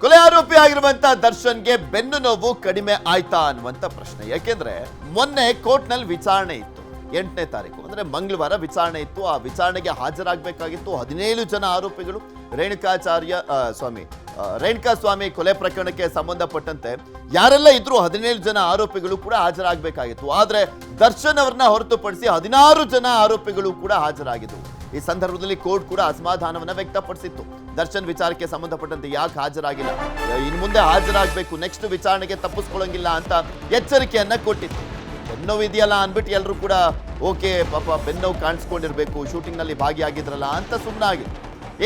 ಕೊಲೆ ಆರೋಪಿ ದರ್ಶನ್ ದರ್ಶನ್ಗೆ ಬೆನ್ನು ನೋವು ಕಡಿಮೆ ಆಯ್ತಾ ಅನ್ನುವಂತ ಪ್ರಶ್ನೆ. ಯಾಕೆಂದ್ರೆ ಮೊನ್ನೆ ಕೋರ್ಟ್ನಲ್ಲಿ ವಿಚಾರಣೆ ಇತ್ತು. ಎಂಟನೇ ತಾರೀಕು, ಅಂದ್ರೆ ಮಂಗಳವಾರ ವಿಚಾರಣೆ ಇತ್ತು. ಆ ವಿಚಾರಣೆಗೆ ಹಾಜರಾಗಬೇಕಾಗಿತ್ತು ಹದಿನೇಳು ಜನ ಆರೋಪಿಗಳು. ರೇಣುಕಾಚಾರ್ಯ ಸ್ವಾಮಿ ರೇಣುಕಾ ಸ್ವಾಮಿ ಕೊಲೆ ಪ್ರಕರಣಕ್ಕೆ ಸಂಬಂಧಪಟ್ಟಂತೆ ಯಾರೆಲ್ಲ ಇದ್ರು ಹದಿನೇಳು ಜನ ಆರೋಪಿಗಳು ಕೂಡ ಹಾಜರಾಗಬೇಕಾಗಿತ್ತು. ಆದ್ರೆ ದರ್ಶನ್ ಅವರನ್ನ ಹೊರತುಪಡಿಸಿ ಹದಿನಾರು ಜನ ಆರೋಪಿಗಳು ಕೂಡ ಹಾಜರಾಗಿದ್ದವು. ಈ ಸಂದರ್ಭದಲ್ಲಿ ಕೋರ್ಟ್ ಕೂಡ ಅಸಮಾಧಾನವನ್ನ ವ್ಯಕ್ತಪಡಿಸಿತ್ತು. ದರ್ಶನ್ ವಿಚಾರಕ್ಕೆ ಸಂಬಂಧಪಟ್ಟಂತೆ ಯಾಕೆ ಹಾಜರಾಗಿಲ್ಲ? ಇನ್ನು ಮುಂದೆ ಹಾಜರಾಗಬೇಕು ನೆಕ್ಸ್ಟ್ ವಿಚಾರಣೆಗೆ ತಪ್ಪಿಸ್ಕೊಳ್ಳಂಗಿಲ್ಲ ಅಂತ ಎಚ್ಚರಿಕೆಯನ್ನ ಕೊಟ್ಟಿತ್ತು. ಬೆನ್ನೋವು ಇದೆಯಲ್ಲ ಅಂದ್ಬಿಟ್ಟು ಎಲ್ಲರೂ ಕೂಡ, ಓಕೆ, ಪಾಪ ಬೆನ್ನೋವು ಕಾಣಿಸ್ಕೊಂಡಿರ್ಬೇಕು ಶೂಟಿಂಗ್ನಲ್ಲಿ ಭಾಗಿಯಾಗಿದ್ರಲ್ಲ ಅಂತ ಸುಮ್ಮನಾಗಿದ್ರು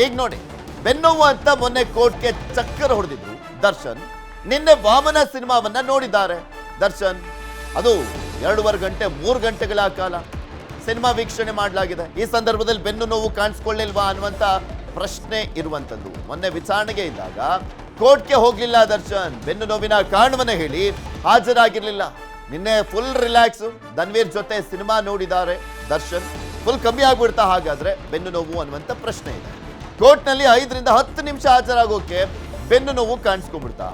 ಈಗ ನೋಡಿ, ಬೆನ್ನೋವು ಅಂತ ಮೊನ್ನೆ ಕೋರ್ಟ್ಗೆ ಚಕ್ಕರ್ ಹೊಡೆದಿದ್ರು ದರ್ಶನ್. ನಿನ್ನೆ ವಾಮನ ಸಿನಿಮಾವನ್ನ ನೋಡಿದ್ದಾರೆ. ದರ್ಶನ್, ಅದು ಎರಡೂವರೆ ಗಂಟೆ, ಮೂರು ಗಂಟೆಗಳ ಕಾಲ ಸಿನಿಮಾ ವೀಕ್ಷಣೆ ಮಾಡಲಾಗಿದೆ. ಈ ಸಂದರ್ಭದಲ್ಲಿ ಬೆನ್ನು ನೋವು ಕಾಣಿಸ್ಕೊಳ್ಳಿಲ್ವಾ ಅನ್ನುವಂಥ ಪ್ರಶ್ನೆ ಇರುವಂಥದ್ದು ಮೊನ್ನೆ ವಿಚಾರಣೆಗೆ ಇದ್ದಾಗ ಕೋರ್ಟ್ಗೆ ಹೋಗಲಿಲ್ಲ ದರ್ಶನ್. ಬೆನ್ನು ನೋವಿನ ಕಾರಣವನ್ನ ಹೇಳಿ ಹಾಜರಾಗಿರಲಿಲ್ಲ. ನಿನ್ನೆ ಫುಲ್ ರಿಲ್ಯಾಕ್ಸ್ ಧನ್ವೀರ್ ಜೊತೆ ಸಿನಿಮಾ ನೋಡಿದ್ದಾರೆ ದರ್ಶನ್. ಫುಲ್ ಕಮ್ಮಿ ಆಗ್ಬಿಡ್ತಾ ಹಾಗಾದ್ರೆ ಬೆನ್ನು ನೋವು ಅನ್ನುವಂಥ ಪ್ರಶ್ನೆ ಇದೆ. ಕೋರ್ಟ್ನಲ್ಲಿ ಐದರಿಂದ ಹತ್ತು ನಿಮಿಷ ಹಾಜರಾಗೋಕ್ಕೆ ಬೆನ್ನು ನೋವು ಕಾಣಿಸ್ಕೊಂಡ್ಬಿಡ್ತಾ.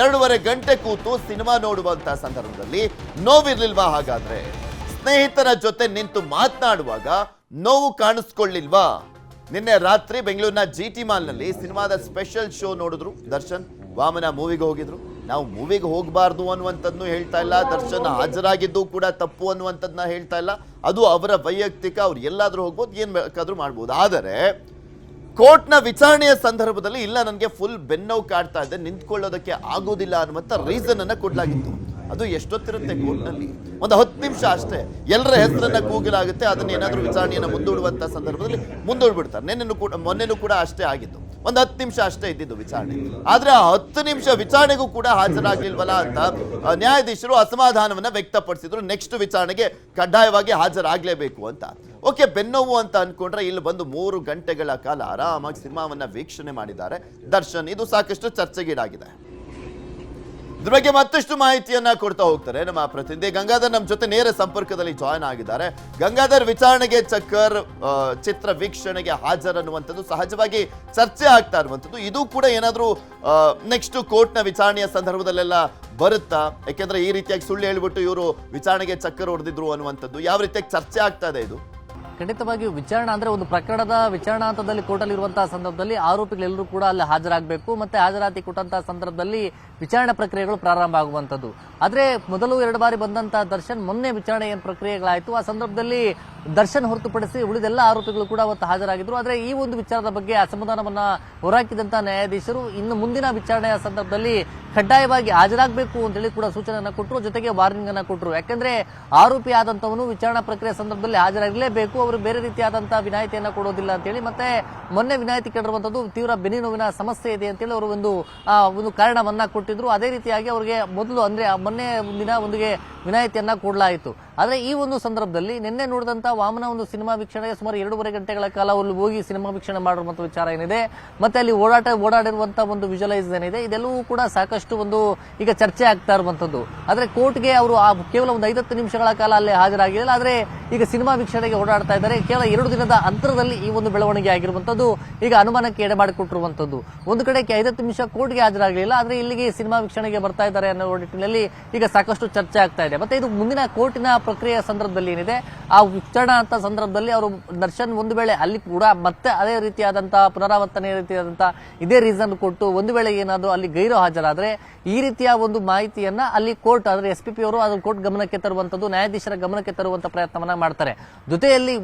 ಎರಡೂವರೆ ಗಂಟೆ ಕೂತು ಸಿನಿಮಾ ನೋಡುವಂತ ಸಂದರ್ಭದಲ್ಲಿ ನೋವಿರ್ಲಿಲ್ವಾ ಹಾಗಾದ್ರೆ? ಸ್ನೇಹಿತರ ಜೊತೆ ನಿಂತು ಮಾತನಾಡುವಾಗ ನೋವು ಕಾಣಿಸ್ಕೊಳ್ಳಿಲ್ವಾ? ನಿನ್ನೆ ರಾತ್ರಿ ಬೆಂಗಳೂರಿನ ಜಿ ಟಿ ಮಾಲ್ನಲ್ಲಿ ಸಿನಿಮಾದ ಸ್ಪೆಷಲ್ ಶೋ ನೋಡಿದ್ರು ದರ್ಶನ್. ವಾಮನ ಮೂವಿಗೆ ಹೋಗಿದ್ರು. ನಾವು ಮೂವಿಗೆ ಹೋಗಬಾರ್ದು ಅನ್ನುವಂಥದ್ದು ಹೇಳ್ತಾ ಇಲ್ಲ. ದರ್ಶನ್ ಹಾಜರಾಗಿದ್ದು ಕೂಡ ತಪ್ಪು ಅನ್ನುವಂಥದ್ದನ್ನ ಹೇಳ್ತಾ ಇಲ್ಲ. ಅದು ಅವರ ವೈಯಕ್ತಿಕ, ಅವ್ರು ಎಲ್ಲಾದರೂ ಹೋಗ್ಬೋದು, ಏನು ಬೇಕಾದರೂ ಮಾಡ್ಬೋದು. ಆದರೆ ಕೋರ್ಟ್ನ ವಿಚಾರಣೆಯ ಸಂದರ್ಭದಲ್ಲಿ, ಇಲ್ಲ, ನನಗೆ ಫುಲ್ ಬೆನ್ನೋವು ಕಾಡ್ತಾ ಇದೆ, ನಿಂತ್ಕೊಳ್ಳೋದಕ್ಕೆ ಆಗೋದಿಲ್ಲ ಅನ್ನುವಂಥ ರೀಸನ್ ಅನ್ನ ಕೊಡಲಾಗಿತ್ತು. ಅದು ಎಷ್ಟೊತ್ತಿರುತ್ತೆ ಕೋರ್ಟ್ನಲ್ಲಿ? ಒಂದು ಹತ್ತು ನಿಮಿಷ ಅಷ್ಟೇ. ಎಲ್ಲರ ಹೆಸರನ್ನ ಕೂಗಲಾಗುತ್ತೆ, ಅದನ್ನ ಏನಾದರೂ ವಿಚಾರಣೆಯನ್ನ ಮುಂದೂಡುವಂತ ಸಂದರ್ಭದಲ್ಲಿ ಮುಂದೂಡ್ಬಿಡ್ತಾರೆ. ನಿನ್ನೆನೂ ಕೂಡ, ಮೊನ್ನೆನೂ ಕೂಡ ಅಷ್ಟೇ ಆಗಿದ್ದು. ಒಂದು ಹತ್ತು ನಿಮಿಷ ಅಷ್ಟೇ ಇದ್ದಿದ್ದು ವಿಚಾರಣೆ. ಆದ್ರೆ ಆ ಹತ್ತು ನಿಮಿಷ ವಿಚಾರಣೆಗೂ ಕೂಡ ಹಾಜರಾಗ್ಲಿಲ್ವಲ್ಲ ಅಂತ ನ್ಯಾಯಾಧೀಶರು ಅಸಮಾಧಾನವನ್ನ ವ್ಯಕ್ತಪಡಿಸಿದ್ರು. ನೆಕ್ಸ್ಟ್ ವಿಚಾರಣೆಗೆ ಕಡ್ಡಾಯವಾಗಿ ಹಾಜರಾಗ್ಲೇಬೇಕು ಅಂತ. ಓಕೆ, ಬೆನ್ನೋವು ಅಂತ ಅನ್ಕೊಂಡ್ರೆ ಇಲ್ಲಿ ಬಂದು ಮೂರು ಗಂಟೆಗಳ ಕಾಲ ಆರಾಮಾಗಿ ಸಿನಿಮಾವನ್ನ ವೀಕ್ಷಣೆ ಮಾಡಿದ್ದಾರೆ. ದರ್ಶನ್, ಇದು ಸಾಕಷ್ಟು ಚರ್ಚೆಗೀಡಾಗಿದೆ. ಇದ್ರ ಬಗ್ಗೆ ಮತ್ತಷ್ಟು ಮಾಹಿತಿಯನ್ನ ಕೊಡ್ತಾ ಹೋಗ್ತಾರೆ. ನಮ್ಮ ಪ್ರತಿನಿಧಿ ಗಂಗಾಧರ್ ನಮ್ಮ ಜೊತೆ ನೇರ ಸಂಪರ್ಕದಲ್ಲಿ ಜಾಯ್ನ್ ಆಗಿದ್ದಾರೆ. ಗಂಗಾಧರ್ ವಿಚಾರಣೆಗೆ ಚಕ್ಕರ್ ಚಿತ್ರ ವೀಕ್ಷಣೆಗೆ ಹಾಜರನ್ನುವಂಥದ್ದು ಸಹಜವಾಗಿ ಚರ್ಚೆ ಆಗ್ತಾ ಇರುವಂಥದ್ದು. ಇದು ಕೂಡ ಏನಾದರೂ ನೆಕ್ಸ್ಟ್ ಕೋರ್ಟ್ನ ವಿಚಾರಣೆಯ ಸಂದರ್ಭದಲ್ಲೆಲ್ಲ ಬರುತ್ತಾ? ಯಾಕೆಂದ್ರೆ ಈ ರೀತಿಯಾಗಿ ಸುಳ್ಳು ಹೇಳ್ಬಿಟ್ಟು ಇವರು ವಿಚಾರಣೆಗೆ ಚಕ್ಕರ್ ಹೊಡೆದಿದ್ರು ಅನ್ನುವಂಥದ್ದು. ಯಾವ ರೀತಿಯಾಗಿ ಚರ್ಚೆ ಆಗ್ತಾ ಇದೆ ಇದು? ಖಂಡಿತವಾಗಿಯೂ ವಿಚಾರಣೆ ಅಂದ್ರೆ ಒಂದು ಪ್ರಕರಣದ ವಿಚಾರಣಾ ಹಂತದಲ್ಲಿ ಕೋರ್ಟಲ್ಲಿ ಇರುವಂತಹ ಸಂದರ್ಭದಲ್ಲಿ ಆರೋಪಿಗಳೆಲ್ಲರೂ ಕೂಡ ಅಲ್ಲಿ ಹಾಜರಾಗಬೇಕು ಮತ್ತೆ ಹಾಜರಾತಿ ಕೊಟ್ಟಂತಹ ಸಂದರ್ಭದಲ್ಲಿ ವಿಚಾರಣೆ ಪ್ರಕ್ರಿಯೆಗಳು ಪ್ರಾರಂಭ ಆಗುವಂತದ್ದು ಆದ್ರೆ ಮೊದಲು ಎರಡು ಬಾರಿ ಬಂದಂತಹ ದರ್ಶನ್, ಮೊನ್ನೆ ವಿಚಾರಣೆ ಏನ್ ಪ್ರಕ್ರಿಯೆಗಳಾಯಿತು, ಆ ಸಂದರ್ಭದಲ್ಲಿ ದರ್ಶನ್ ಹೊರತುಪಡಿಸಿ ಉಳಿದೆಲ್ಲ ಆರೋಪಿಗಳು ಕೂಡ ಅವತ್ತು ಹಾಜರಾಗಿದ್ರು. ಆದ್ರೆ ಈ ಒಂದು ವಿಚಾರದ ಬಗ್ಗೆ ಅಸಮಾಧಾನವನ್ನ ಹೊರಹಾಕಿದಂತಹ ನ್ಯಾಯಾಧೀಶರು ಇನ್ನು ಮುಂದಿನ ವಿಚಾರಣೆಯ ಸಂದರ್ಭದಲ್ಲಿ ಕಡ್ಡಾಯವಾಗಿ ಹಾಜರಾಗಬೇಕು ಅಂತೇಳಿ ಕೂಡ ಸೂಚನೆಯನ್ನು ಕೊಟ್ಟರು ಜೊತೆಗೆ ವಾರ್ನಿಂಗ್ ಅನ್ನು ಕೊಟ್ಟರು ಯಾಕಂದ್ರೆ ಆರೋಪಿ ಆದಂತವನು ವಿಚಾರಣಾ ಪ್ರಕ್ರಿಯೆ ಸಂದರ್ಭದಲ್ಲಿ ಹಾಜರಾಗಲೇಬೇಕು. ಅವರು ಬೇರೆ ರೀತಿಯಾದಂತಹ ವಿನಾಯಿತಿಯನ್ನು ಕೊಡೋದಿಲ್ಲ ಅಂತೇಳಿ ಮತ್ತೆ ಮೊನ್ನೆ ವಿನಾಯಿತಿ ಕೇಳಿರುವಂತದ್ದು ತೀವ್ರ ಬೆನ್ನಿ ನೋವಿನ ಸಮಸ್ಯೆ ಇದೆ ಅಂತೇಳಿ ಅವರು ಒಂದು ಒಂದು ಕಾರಣವನ್ನ ಕೊಟ್ಟಿದ್ರು. ಅದೇ ರೀತಿಯಾಗಿ ಅವರಿಗೆ ಮೊದಲು ಅಂದ್ರೆ, ಮೊನ್ನೆ ದಿನ ಒಂದಿಗೆ ವಿನಾಯಿತಿಯನ್ನ ಕೊಡಲಾಯಿತು. ಆದ್ರೆ ಈ ಒಂದು ಸಂದರ್ಭದಲ್ಲಿ ನಿನ್ನೆ ನೋಡಿದಂಥ ವಾಮನ ಒಂದು ಸಿನಿಮಾ ವೀಕ್ಷಣೆಗೆ ಸುಮಾರು ಎರಡೂವರೆ ಗಂಟೆಗಳ ಕಾಲ ಅಲ್ಲಿ ಹೋಗಿ ಸಿನಿಮಾ ವೀಕ್ಷಣೆ ಮಾಡಿರುವಂಥ ವಿಚಾರ ಏನಿದೆ, ಮತ್ತೆ ಅಲ್ಲಿ ಓಡಾಟ ಓಡಾಡಿರುವಂಥ ಒಂದು ವಿಜುವಲೈಸ್ ಏನಿದೆ, ಇದೆಲ್ಲವೂ ಕೂಡ ಸಾಕಷ್ಟು ಒಂದು ಈಗ ಚರ್ಚೆ ಆಗ್ತಾ ಇರುವಂಥದ್ದು ಆದರೆ ಕೋರ್ಟ್ಗೆ ಅವರು ಆ ಕೇವಲ ಒಂದು ಐದತ್ತು ನಿಮಿಷಗಳ ಕಾಲ ಅಲ್ಲಿ ಹಾಜರಾಗಿರಲಿಲ್ಲ. ಆದರೆ ಈಗ ಸಿನಿಮಾ ವೀಕ್ಷಣೆಗೆ ಓಡಾಡ್ತಾ ಇದ್ದಾರೆ. ಕೇವಲ ಎರಡು ದಿನದ ಅಂತರದಲ್ಲಿ ಈ ಒಂದು ಬೆಳವಣಿಗೆ ಆಗಿರುವಂಥದ್ದು ಈಗ ಅನುಮಾನಕ್ಕೆ ಎಡೆ ಮಾಡಿಕೊಟ್ಟಿರುವಂಥದ್ದು ಒಂದು ಕಡೆ ಐದತ್ತು ನಿಮಿಷ ಕೋರ್ಟ್ಗೆ ಹಾಜರಾಗಲಿಲ್ಲ. ಆದರೆ ಇಲ್ಲಿಗೆ ಸಿನಿಮಾ ವೀಕ್ಷಣೆಗೆ ಬರ್ತಾ ಇದ್ದಾರೆ ಅನ್ನೋ ನಿಟ್ಟಿನಲ್ಲಿ ಈಗ ಸಾಕಷ್ಟು ಚರ್ಚೆ ಆಗ್ತಾ ಇದೆ. ಮತ್ತೆ ಇದು ಮುಂದಿನ ಕೋರ್ಟಿನ ಪ್ರಕ್ರಿಯೆಯ ಸಂದರ್ಭದಲ್ಲಿ ಏನಿದೆ, ಆ ಉಚ್ಚಾರಣ ಅಂತ ಸಂದರ್ಭದಲ್ಲಿ ಅವರು ದರ್ಶನ್ ಒಂದು ವೇಳೆ ಅಲ್ಲಿ ಕೂಡ ಮತ್ತೆ ಅದೇ ರೀತಿಯಾದಂತಹ ಪುನರಾವರ್ತನೆ ರೀತಿಯಾದಂತಹ ಇದೇ ರೀಸನ್ ಕೊಟ್ಟು ಒಂದು ವೇಳೆ ಏನಾದರೂ ಅಲ್ಲಿ ಗೈರು ಹಾಜರಾದರೆ, ಈ ರೀತಿಯ ಒಂದು ಮಾಹಿತಿಯನ್ನ ಅಲ್ಲಿ ಕೋರ್ಟ್, ಅಂದ್ರೆ ಎಸ್ ಪಿ ಪಿ ಅವರು ಅದನ್ನು ಕೋರ್ಟ್ ಗಮನಕ್ಕೆ ತರುವಂತದ್ದು ನ್ಯಾಯಾಧೀಶರ ಗಮನಕ್ಕೆ ತರುವಂತ ಪ್ರಯತ್ನವನ್ನ ಮಾಡ್ತಾರೆ. ಜೊತೆಯಲ್ಲಿ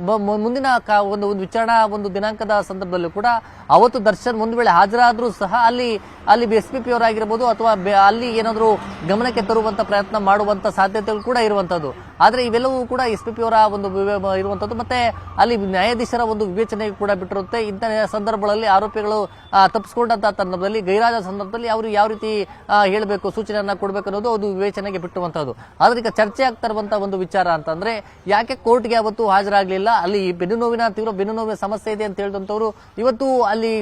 ಮುಂದಿನ ಒಂದು ಒಂದು ವಿಚಾರಣಾ, ಒಂದು ದಿನಾಂಕದ ಸಂದರ್ಭದಲ್ಲೂ ಕೂಡ ಅವತ್ತು ದರ್ಶನ್ ಒಂದು ವೇಳೆ ಹಾಜರಾದರೂ ಸಹ ಅಲ್ಲಿ ಅಲ್ಲಿ ಎಸ್ ಪಿ ಪಿ ಅವರಾಗಿರ್ಬೋದು ಅಥವಾ ಅಲ್ಲಿ ಏನಾದರೂ ಗಮನಕ್ಕೆ ತರುವಂತ ಪ್ರಯತ್ನ ಮಾಡುವಂತ ಸಾಧ್ಯತೆಗಳು ಕೂಡ ಇರುವಂತದ್ದು ಆದ್ರೆ ಇವೆಲ್ಲವೂ ಕೂಡ ಎಸ್ ಪಿ ಅವರ ಒಂದು ಇರುವಂಥದ್ದು ಮತ್ತೆ ಅಲ್ಲಿ ನ್ಯಾಯಾಧೀಶರ ಒಂದು ವಿವೇಚನೆಗೆ ಕೂಡ ಬಿಟ್ಟಿರುತ್ತೆ. ಇಂಥ ಸಂದರ್ಭಗಳಲ್ಲಿ ಆರೋಪಿಗಳು ಆ, ತಪ್ಪಿಸ್ಕೊಂಡಂತ ಸಂದರ್ಭದಲ್ಲಿ ಗೈರಾದ ಸಂದರ್ಭದಲ್ಲಿ ಅವರು ಯಾವ ರೀತಿ ಹೇಳಬೇಕು ಸೂಚನೆಯನ್ನು ಕೊಡಬೇಕು ಅನ್ನೋದು ಅದು ವಿವೇಚನೆಗೆ ಬಿಟ್ಟುವಂಥದ್ದು ಆದರೆ ಈಗ ಚರ್ಚೆ ಆಗ್ತಾ ಒಂದು ವಿಚಾರ ಅಂತಂದ್ರೆ ಯಾಕೆ ಕೋರ್ಟ್ಗೆ ಅವತ್ತು ಹಾಜರಾಗಲಿಲ್ಲ? ಅಲ್ಲಿ ಬೆನ್ನು ನೋವಿನ ತೀವ್ರ ಬೆನ್ನು ನೋವಿನ ಸಮಸ್ಯೆ ಇದೆ ಅಂತ ಹೇಳಿದಂಥವ್ರು ಇವತ್ತು ಅಲ್ಲಿ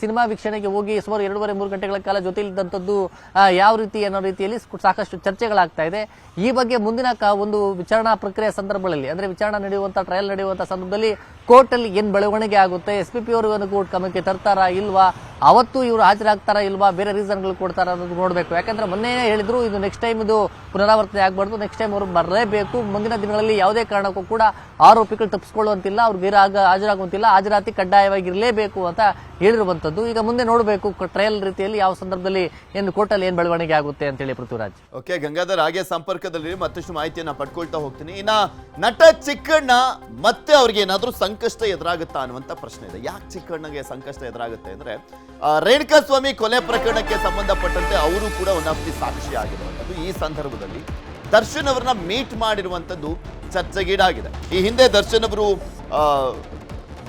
ಸಿನಿಮಾ ವೀಕ್ಷಣೆಗೆ ಹೋಗಿ ಸುಮಾರು ಎರಡೂವರೆ ಮೂರು ಗಂಟೆಗಳ ಕಾಲ ಜೊತೆಲಿದ್ದಂಥದ್ದು ಆ, ಯಾವ ರೀತಿ ಅನ್ನೋ ರೀತಿಯಲ್ಲಿ ಸಾಕಷ್ಟು ಚರ್ಚೆಗಳಾಗ್ತಾ ಇದೆ. ಈ ಬಗ್ಗೆ ಮುಂದಿನ ಒಂದು ವಿಚಾರಣಾ ಪ್ರಕ್ರಿಯೆ ಸಂದರ್ಭಗಳಲ್ಲಿ, ಅಂದ್ರೆ ವಿಚಾರಣೆ ನಡೆಯುವಂತ ಟ್ರಯಲ್ ನಡೆಯುವಂತ ಸಂದರ್ಭದಲ್ಲಿ ಕೋರ್ಟ್ ಅಲ್ಲಿ ಏನ್ ಬೆಳವಣಿಗೆ ಆಗುತ್ತೆ ಎಸ್ ಪಿ ಪಿ ಅವರು ಏನು ಕೋರ್ಟ್ ಗಮನಕ್ಕೆ ತರ್ತಾರಾ ಇಲ್ವಾ, ಅವತ್ತು ಇವರು ಹಾಜರಾಗ್ತಾರಾ ಇಲ್ವಾ, ಬೇರೆ ರೀಸನ್ಗಳು ಕೊಡ್ತಾರ ಅನ್ನೋದು ನೋಡ್ಬೇಕು. ಯಾಕಂದ್ರೆ ಮೊನ್ನೆ ಹೇಳಿದ್ರು, ಇದು ನೆಕ್ಸ್ಟ್ ಟೈಮ್ ಇದು ಪುನರಾವರ್ತನೆ ಆಗ್ಬಾರ್ದು ನೆಕ್ಸ್ಟ್ ಟೈಮ್ ಅವರು ಬರಲೇಬೇಕು. ಮುಂದಿನ ದಿನಗಳಲ್ಲಿ ಯಾವುದೇ ಕಾರಣಕ್ಕೂ ಕೂಡ ಆರೋಪಿಗಳು ತಪ್ಪಿಸ್ಕೊಳ್ಳುವಂತಿಲ್ಲ, ಅವ್ರು ಬೇರೆ ಆಗ ಹಾಜರಾಗುವಂತಿಲ್ಲ, ಹಾಜರಾತಿ ಕಡ್ಡಾಯವಾಗಿರಲೇಬೇಕು ಅಂತ ಹೇಳಿರುವಂತದ್ದು. ಈಗ ಮುಂದೆ ನೋಡಬೇಕು ಟ್ರಯಲ್ ರೀತಿಯಲ್ಲಿ ಯಾವ ಸಂದರ್ಭದಲ್ಲಿ ಏನು ಕೋರ್ಟಲ್ಲಿ ಏನ್ ಬೆಳವಣಿಗೆ ಆಗುತ್ತೆ ಅಂತ ಹೇಳಿ ಪೃಥ್ವಿರಾಜ್. ಓಕೆ ಗಂಗಾಧರ್, ಹಾಗೆ ಸಂಪರ್ಕದಲ್ಲಿ ಮತ್ತಷ್ಟು ಮಾಹಿತಿಯನ್ನ ಪಡ್ಕೊಳ್ತಾ ಹೋಗ್ತೀನಿ. ಇನ್ನ ನಟ ಚಿಕ್ಕಣ್ಣ ಮತ್ತೆ ಅವ್ರಿಗೆ ಏನಾದರೂ ಸಂಕಷ್ಟ ಎದುರಾಗುತ್ತಾ ಅನ್ನುವಂತ ಪ್ರಶ್ನೆ ಇದೆ. ಯಾಕೆ ಚಿಕ್ಕಣ್ಣಗೆ ಸಂಕಷ್ಟ ಎದುರಾಗುತ್ತೆ ಅಂದ್ರೆ ರೇಣುಕಾ ಸ್ವಾಮಿ ಕೊಲೆ ಪ್ರಕರಣಕ್ಕೆ ಸಂಬಂಧಪಟ್ಟಂತೆ ಅವರು ಕೂಡ ಒನ್ ಆಫ್ ದಿ ಸಾಕ್ಷಿ ಆಗಿರುವಂಥದ್ದು. ಈ ಸಂದರ್ಭದಲ್ಲಿ ದರ್ಶನ್ ಅವರನ್ನ ಮೀಟ್ ಮಾಡಿರುವಂಥದ್ದು ಚರ್ಚೆಗೀಡಾಗಿದೆ. ಈ ಹಿಂದೆ ದರ್ಶನ್ ಅವರು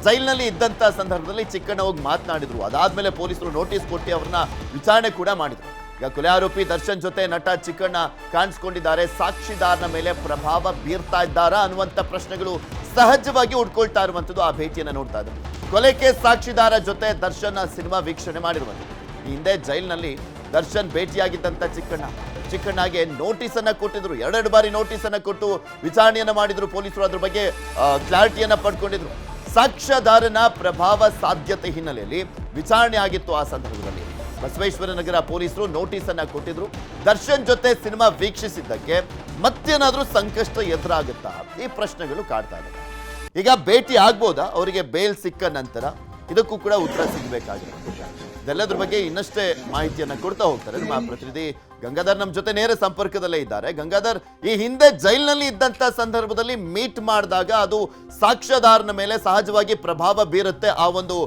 ಜೈಲಿನಲ್ಲಿ ಇದ್ದಂತ ಸಂದರ್ಭದಲ್ಲಿ ಚಿಕ್ಕಣ್ಣ ಹೋಗಿ ಮಾತನಾಡಿದ್ರು. ಅದಾದ್ಮೇಲೆ ಪೊಲೀಸರು ನೋಟಿಸ್ ಕೊಟ್ಟು ಅವ್ರನ್ನ ವಿಚಾರಣೆ ಕೂಡ ಮಾಡಿದ್ರು. ಈಗ ಕೊಲೆ ಆರೋಪಿ ದರ್ಶನ್ ಜೊತೆ ನಟ ಚಿಕ್ಕಣ್ಣ ಕಾಣಿಸ್ಕೊಂಡಿದ್ದಾರೆ. ಸಾಕ್ಷಿದಾರನ ಮೇಲೆ ಪ್ರಭಾವ ಬೀರ್ತಾ ಇದ್ದಾರಾ ಅನ್ನುವಂತ ಪ್ರಶ್ನೆಗಳು ಸಹಜವಾಗಿ ಉಡ್ಕೊಳ್ತಾ ಇರುವಂತದ್ದು ಆ ಭೇಟಿಯನ್ನು ನೋಡ್ತಾ ಇದ್ದಾರೆ. ಕೊಲೆ ಕೇಸ್ ಸಾಕ್ಷಿದಾರ ಜೊತೆ ದರ್ಶನ್ ಸಿನಿಮಾ ವೀಕ್ಷಣೆ ಮಾಡಿರುವಂಥದ್ದು ಹಿಂದೆ ಜೈಲಿನಲ್ಲಿ ದರ್ಶನ್ ಭೇಟಿಯಾಗಿದ್ದಂಥ ಚಿಕ್ಕಣ್ಣ. ಚಿಕ್ಕಣ್ಣಗೆ ನೋಟಿಸ್ ಅನ್ನ ಕೊಟ್ಟಿದ್ರು. ಎರಡೆರಡು ಬಾರಿ ನೋಟಿಸ್ ಅನ್ನ ಕೊಟ್ಟು ವಿಚಾರಣೆಯನ್ನ ಮಾಡಿದ್ರು ಪೊಲೀಸರು. ಅದ್ರ ಬಗ್ಗೆ ಕ್ಲಾರಿಟಿಯನ್ನ ಪಡ್ಕೊಂಡಿದ್ರು. ಸಾಕ್ಷ್ಯಾಧಾರನ ಪ್ರಭಾವ ಸಾಧ್ಯತೆ ಹಿನ್ನೆಲೆಯಲ್ಲಿ ವಿಚಾರಣೆ ಆಗಿತ್ತು ಆ ಸಂದರ್ಭದಲ್ಲಿ. ಬಸವೇಶ್ವರ ನಗರ ಪೊಲೀಸರು ನೋಟಿಸ್ ಅನ್ನ ಕೊಟ್ಟಿದ್ರು. ದರ್ಶನ್ ಜೊತೆ ಸಿನಿಮಾ ವೀಕ್ಷಿಸಿದ್ದಕ್ಕೆ ಮತ್ತೇನಾದ್ರೂ ಸಂಕಷ್ಟ ಎದುರಾಗುತ್ತಾ ಈ ಪ್ರಶ್ನೆಗಳು ಕಾಡ್ತಾ ಇದೆ. ಈಗ ಭೇಟಿ ಆಗ್ಬೋದಾ? ಅವರಿಗೆ ಬೇಲ್ ಸಿಕ್ಕ ನಂತರ? ಇದಕ್ಕೂ ಕೂಡ ಉತ್ತರ ಸಿಗಬೇಕಾಗಿರುತ್ತೆ. ಇದೆಲ್ಲದ್ರ ಬಗ್ಗೆ ಇನ್ನಷ್ಟೇ ಮಾಹಿತಿಯನ್ನ ಕೊಡ್ತಾ ಹೋಗ್ತಾರೆ ನಮ್ಮ ಪ್ರತಿನಿಧಿ ಗಂಗಾಧರ್ ನಮ್ಮ ಜೊತೆ ನೇರ ಸಂಪರ್ಕದಲ್ಲೇ ಇದ್ದಾರೆ. ಗಂಗಾಧರ್, ಈ ಹಿಂದೆ ಜೈಲಿನಲ್ಲಿ ಇದ್ದಂತ ಸಂದರ್ಭದಲ್ಲಿ ಮೀಟ್ ಮಾಡಿದಾಗ ಅದು ಸಾಕ್ಷ್ಯಧಾರನ ಮೇಲೆ ಸಹಜವಾಗಿ ಪ್ರಭಾವ ಬೀರುತ್ತೆ ಆ ಒಂದು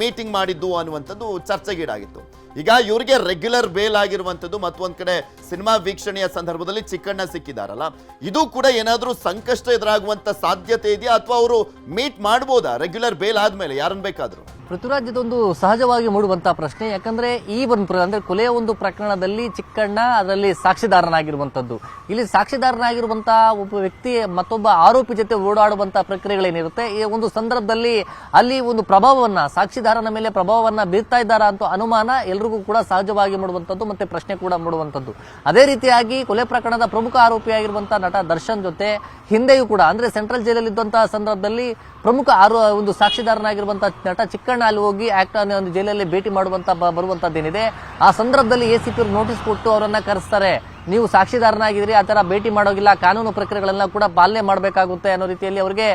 ಮೀಟಿಂಗ್ ಮಾಡಿದ್ದು ಅನ್ನುವಂಥದ್ದು ಚರ್ಚೆಗೀಡಾಗಿತ್ತು. ಈಗ ಇವರಿಗೆ ರೆಗ್ಯುಲರ್ ಬೇಲ್ ಆಗಿರುವಂಥದ್ದು ಮತ್ತೊಂದು ಕಡೆ ಸಿನಿಮಾ ವೀಕ್ಷಣೆಯ ಸಂದರ್ಭದಲ್ಲಿ ಚಿಕ್ಕಣ್ಣ ಸಿಕ್ಕಿದಾರಲ್ಲ. ಇದು ಕೂಡ ಏನಾದರೂ ಸಂಕಷ್ಟ ಎದುರಾಗುವಂಥ ಸಾಧ್ಯತೆ ಇದೆಯಾ ಅಥವಾ ಅವರು ಮೀಟ್ ಮಾಡ್ಬೋದಾ? ರೆಗ್ಯುಲರ್ ಬೇಲ್ ಆದಮೇಲೆ ಯಾರನ್ನು ಬೇಕಾದ್ರು? ಪೃಥ್ವಿರಾಜ್ ಇದೊಂದು ಸಹಜವಾಗಿ ಮೂಡುವಂತಹ ಪ್ರಶ್ನೆ. ಯಾಕಂದ್ರೆ ಈ ಒಂದು ಅಂದ್ರೆ ಕೊಲೆಯ ಒಂದು ಪ್ರಕರಣದಲ್ಲಿ ಚಿಕ್ಕಣ್ಣ ಅದರಲ್ಲಿ ಸಾಕ್ಷಿದಾರನಾಗಿರುವಂತದ್ದು ಇಲ್ಲಿ ಸಾಕ್ಷಿದಾರನಾಗಿರುವಂತಹ ಒಬ್ಬ ವ್ಯಕ್ತಿ ಮತ್ತೊಬ್ಬ ಆರೋಪಿ ಜೊತೆ ಓಡಾಡುವಂತಹ ಪ್ರಕ್ರಿಯೆಗಳೇನಿರುತ್ತೆ, ಈ ಒಂದು ಸಂದರ್ಭದಲ್ಲಿ ಅಲ್ಲಿ ಒಂದು ಪ್ರಭಾವವನ್ನ, ಸಾಕ್ಷಿದಾರನ ಮೇಲೆ ಪ್ರಭಾವವನ್ನ ಬೀರ್ತಾ ಇದ್ದಾರ ಅಂತ ಅನುಮಾನ ಎಲ್ರಿಗೂ ಕೂಡ ಸಹಜವಾಗಿ ಮೂಡುವಂತದ್ದು ಮತ್ತೆ ಪ್ರಶ್ನೆ ಕೂಡ ಮೂಡುವಂತದ್ದು ಅದೇ ರೀತಿಯಾಗಿ ಕೊಲೆ ಪ್ರಕರಣದ ಪ್ರಮುಖ ಆರೋಪಿಯಾಗಿರುವಂತಹ ನಟ ದರ್ಶನ್ ಜೊತೆ ಹಿಂದೆಯೂ ಕೂಡ, ಅಂದ್ರೆ ಸೆಂಟ್ರಲ್ ಜೈಲಲ್ಲಿ ಇದ್ದಂತಹ ಸಂದರ್ಭದಲ್ಲಿ ಪ್ರಮುಖ ಆರೋ ಒಂದು ಸಾಕ್ಷಿದಾರನಾಗಿರುವಂತಹ ನಟ ಚಿಕ್ಕಣ್ಣ ಅಲ್ಲಿ ಹೋಗಿ ಆಕ್ಟ್ ಒಂದು ಜೈಲಲ್ಲಿ ಭೇಟಿ ಮಾಡುವಂತ ಬರುವಂತದ್ದೇನಿದೆ. ಆ ಸಂದರ್ಭದಲ್ಲಿ ಎ ಸಿ ನೋಟಿಸ್ ಕೊಟ್ಟು ಅವರನ್ನ ಕರೆಸ್ತಾರೆ. ನೀವು ಸಾಕ್ಷಿದಾರನಾಗಿದ್ರಿ ಆ ತರ ಭೇಟಿ ಮಾಡೋಗಿಲ್ಲ, ಕಾನೂನು ಪ್ರಕ್ರಿಯೆಗಳನ್ನ ಕೂಡ ಪಾಲನೆ ಮಾಡಬೇಕಾಗುತ್ತೆ ಅನ್ನೋ ರೀತಿಯಲ್ಲಿ ಅವರಿಗೆ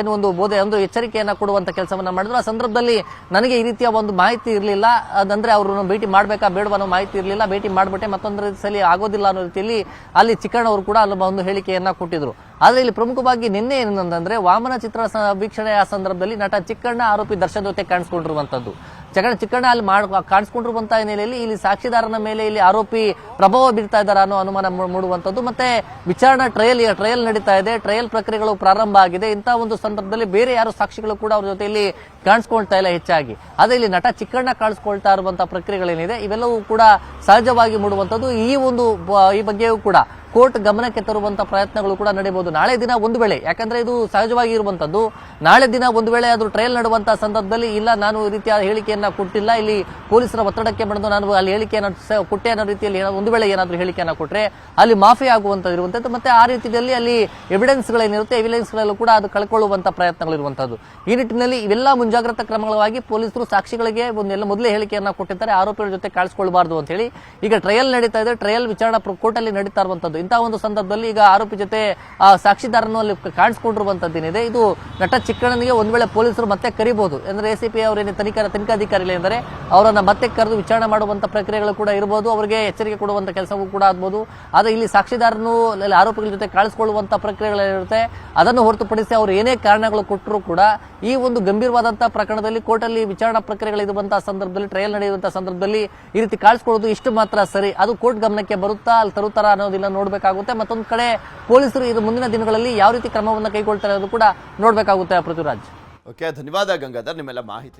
ಏನು ಒಂದು ಬೋಧೆ, ಒಂದು ಎಚ್ಚರಿಕೆಯನ್ನ ಕೊಡುವಂತ ಕೆಲಸವನ್ನ ಮಾಡಿದ್ರು. ಆ ಸಂದರ್ಭದಲ್ಲಿ ನನಗೆ ಈ ರೀತಿಯ ಒಂದು ಮಾಹಿತಿ ಇರಲಿಲ್ಲ. ಅದಂದ್ರೆ ಅವರು ಭೇಟಿ ಮಾಡ್ಬೇಕಾ ಬೇಡವಾ ಅನ್ನೋ ಮಾಹಿತಿ ಇರಲಿಲ್ಲ. ಭೇಟಿ ಮಾಡ್ಬಿಟ್ಟೆ ಮತ್ತೊಂದು ಸಲ ಆಗೋದಿಲ್ಲ ಅನ್ನೋ ರೀತಿಯಲ್ಲಿ ಅಲ್ಲಿ ಚಿಕ್ಕಣ್ಣ ಅವರು ಕೂಡ ಅಲ್ಲಿ ಒಂದು ಹೇಳಿಕೆಯನ್ನ ಕೊಟ್ಟಿದ್ರು. ಆದ್ರೆ ಇಲ್ಲಿ ಪ್ರಮುಖವಾಗಿ ನಿನ್ನೆ ಏನಂದ್ರೆ ವಾಮನ ಚಿತ್ರ ವೀಕ್ಷಣೆ ಆ ಸಂದರ್ಭದಲ್ಲಿ ನಟ ಚಿಕ್ಕಣ್ಣ ಆರೋಪಿ ದರ್ಶನ್ ಜೊತೆ ಕಾಣಿಸ್ಕೊಂಡಿರುವಂತದ್ದು. ಚಿಕ್ಕಣ್ಣ ಚಿಕ್ಕಣ್ಣ ಅಲ್ಲಿ ಮಾಡ್ ಕಾಣಿಸ್ಕೊಂಡಿರುವಂತಹ ಹಿನ್ನೆಲೆಯಲ್ಲಿ ಇಲ್ಲಿ ಸಾಕ್ಷಿದಾರನ ಮೇಲೆ ಇಲ್ಲಿ ಆರೋಪಿ ಪ್ರಭಾವ ಬೀರ್ತಾ ಇದ್ದಾರೆ ಅನ್ನೋ ಅನುಮಾನ ಮೂಡುವಂತದ್ದು. ಮತ್ತೆ ವಿಚಾರಣಾ ಟ್ರಯಲ್ ಟ್ರಯಲ್ ನಡೀತಾ ಇದೆ. ಟ್ರಯಲ್ ಪ್ರಕ್ರಿಯೆಗಳು ಪ್ರಾರಂಭ ಆಗಿದೆ. ಇಂತಹ ಒಂದು ಸಂದರ್ಭದಲ್ಲಿ ಬೇರೆ ಯಾರು ಸಾಕ್ಷಿಗಳು ಕೂಡ ಅವ್ರ ಜೊತೆಯಲ್ಲಿ ಕಾಣಿಸ್ಕೊಳ್ತಾ ಇಲ್ಲ ಹೆಚ್ಚಾಗಿ. ಆದರೆ ಇಲ್ಲಿ ನಟ ಚಿಕ್ಕಣ್ಣ ಕಾಣಿಸ್ಕೊಳ್ತಾ ಇರುವಂತಹ ಪ್ರಕ್ರಿಯೆಗಳೇನಿದೆ, ಇವೆಲ್ಲವೂ ಕೂಡ ಸಹಜವಾಗಿ ಮೂಡುವಂಥದ್ದು. ಈ ಒಂದು ಈ ಬಗ್ಗೆಯೂ ಕೂಡ ಕೋರ್ಟ್ ಗಮನಕ್ಕೆ ತರುವಂತ ಪ್ರಯತ್ನಗಳು ಕೂಡ ನಡೆಯಬಹುದು ನಾಳೆ ದಿನ ಒಂದು ವೇಳೆ, ಯಾಕಂದ್ರೆ ಇದು ಸಹಜವಾಗಿ ಇರುವಂತದ್ದು ನಾಳೆ ದಿನ ಒಂದು ವೇಳೆ ಅದು ಟ್ರಯಲ್ ನಡುವಂತಹ ಸಂದರ್ಭದಲ್ಲಿ ಇಲ್ಲ, ನಾನು ಈ ರೀತಿಯ ಹೇಳಿಕೆಯನ್ನ ಕೊಟ್ಟಿಲ್ಲ, ಇಲ್ಲಿ ಪೊಲೀಸರ ಒತ್ತಡಕ್ಕೆ ಬಂದು ನಾನು ಅಲ್ಲಿ ಹೇಳಿಕೆಯನ್ನು ಕೊಟ್ಟೆ ಅನ್ನೋ ರೀತಿಯಲ್ಲಿ ಒಂದು ವೇಳೆ ಏನಾದರೂ ಹೇಳಿಕೆಯನ್ನು ಕೊಟ್ಟರೆ ಅಲ್ಲಿ ಮಾಫಿ ಆಗುವಂಥದ್ದು ಇರುವಂತದ್ದು ಮತ್ತೆ ಆ ರೀತಿಯಲ್ಲಿ ಅಲ್ಲಿ ಎವಿಡೆನ್ಸ್ಗಳೇನಿರುತ್ತೆ ಎವಿಡೆನ್ಸ್ಗಳಲ್ಲೂ ಕೂಡ ಅದು ಕಳ್ಕೊಳ್ಳುವಂಥ ಪ್ರಯತ್ನಗಳು ಇರುವಂತದ್ದು ಈ ನಿಟ್ಟಿನಲ್ಲಿ ಇವೆಲ್ಲ ಮುಂಜಾಗ್ರತಾ ಕ್ರಮಗಳಾಗಿ ಪೊಲೀಸರು ಸಾಕ್ಷಿಗಳಿಗೆ ಒಂದೆಲ್ಲ ಮೊದಲೇ ಹೇಳಿಕೆಯನ್ನ ಕೊಟ್ಟಿದ್ದಾರೆ. ಆರೋಪಿಗಳ ಜೊತೆ ಕಾಣಿಸ್ಕೊಳ್ಬಾರ್ದು ಅಂತ ಹೇಳಿ ಈಗ ಟ್ರಯಲ್ ನಡೀತಾ ಇದೆ. ಟ್ರಯಲ್ ವಿಚಾರಣಾ ಕೋರ್ಟ್ ಅಲ್ಲಿ ನಡೀತಾ ಇರುವಂತದ್ದು. ಇಂತಹ ಒಂದು ಸಂದರ್ಭದಲ್ಲಿ ಈಗ ಆರೋಪಿ ಜೊತೆ ಸಾಕ್ಷಿದಾರನು ಅಲ್ಲಿ ಕಾಣಿಸ್ಕೊಂಡಿರುವಂತದ್ದೇನಿದೆ. ಇದು ನಟ ಚಿಕ್ಕಣ್ಣನಿಗೆ ಒಂದ್ ವೇಳೆ ಪೊಲೀಸರು ಮತ್ತೆ ಕರಿಬಹುದು ಅಂದ್ರೆ ಎಸಿಪಿ ಅವರೇನು ತನಿಖಾ, ತನಿಖಾಧಿಕಾರಿಗಳು ಎಂದರೆ ಅವರನ್ನ ಮತ್ತೆ ಕರೆದು ವಿಚಾರಣೆ ಮಾಡುವಂತ ಪ್ರಕ್ರಿಯೆಗಳು ಕೂಡ ಇರಬಹುದು ಅವರಿಗೆ ಎಚ್ಚರಿಕೆ ಕೊಡುವಂತ ಕೆಲಸವೂ ಕೂಡ ಆಗ್ಬಹುದು ಆದ್ರೆ ಇಲ್ಲಿ ಸಾಕ್ಷಿದಾರನು ಆರೋಪಿಗಳ ಜೊತೆ ಕಾಣಿಸ್ಕೊಳ್ಳುವಂತ ಪ್ರಕ್ರಿಯೆಗಳಿರುತ್ತೆ ಅದನ್ನು ಹೊರತುಪಡಿಸಿ ಅವರು ಏನೇ ಕಾರಣಗಳು ಕೊಟ್ಟರು ಕೂಡ ಈ ಒಂದು ಗಂಭೀರವಾದಂತಹ ಪ್ರಕರಣದಲ್ಲಿ ಕೋರ್ಟಲ್ಲಿ ವಿಚಾರಣಾ ಪ್ರಕ್ರಿಯೆಗಳಿರುವಂತಹ ಸಂದರ್ಭದಲ್ಲಿ ಟ್ರಯಲ್ ನಡೆಯುವಂತಹ ಸಂದರ್ಭದಲ್ಲಿ ಈ ರೀತಿ ಕಾಣಿಸ್ಕೊಳ್ಳೋದು ಇಷ್ಟು ಮಾತ್ರ ಸರಿ. ಅದು ಕೋರ್ಟ್ ಗಮನಕ್ಕೆ ಬರುತ್ತಾ, ಅಲ್ಲಿ ತರುತ್ತಾರ ಅನ್ನೋದಿಲ್ಲ ನೋಡಬೇಕಾಗುತ್ತೆ. ಮತ್ತೊಂದು ಕಡೆ ಪೊಲೀಸರು ಇದು ಮುಂದಿನ ದಿನಗಳಲ್ಲಿ ಯಾವ ರೀತಿ ಕ್ರಮವನ್ನು ಕೈಗೊಳ್ತಾರೆ ಅನ್ನೋದು ಕೂಡ ನೋಡಬೇಕಾಗುತ್ತೆ ಪೃಥ್ವಿರಾಜ್ ಓಕೆ ಧನ್ಯವಾದ ಗಂಗಾಧರ್, ನಿಮ್ಮೆಲ್ಲ ಮಾಹಿತಿ